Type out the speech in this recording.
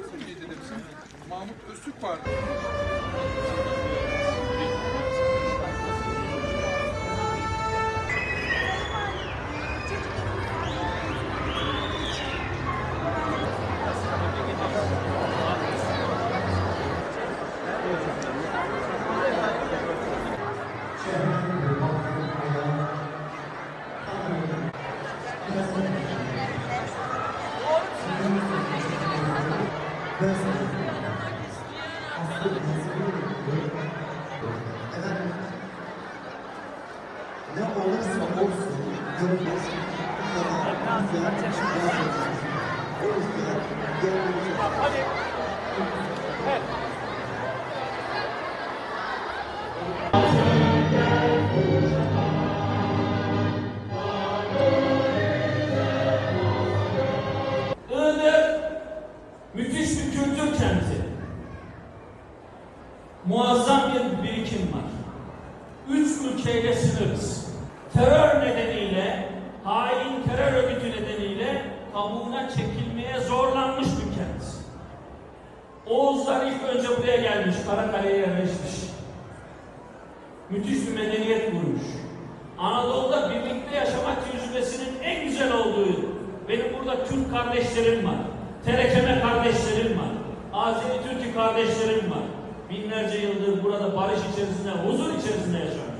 ederiz. Mahmut Öztürk vardı. Ne olursa olsun gelmemiz Iğdır müthiş bir kültür kenti. Muazzam bir birikim var. Üç ülkeyle sınırız. Terör nedeniyle, hain terör örgütü nedeniyle kabuğuna çekilmeye zorlanmış bir kent. Oğuzlar ilk önce buraya gelmiş, Karakale'ye yerleşmiş. Müthiş bir medeniyet kurmuş. Anadolu'da birlikte yaşamak tecrübesinin en güzel olduğu, benim burada Türk kardeşlerim var, Terekeme kardeşlerim var, Azeri Türk kardeşlerim var. Binlerce yıldır burada barış içerisinde, huzur içerisinde yaşamış.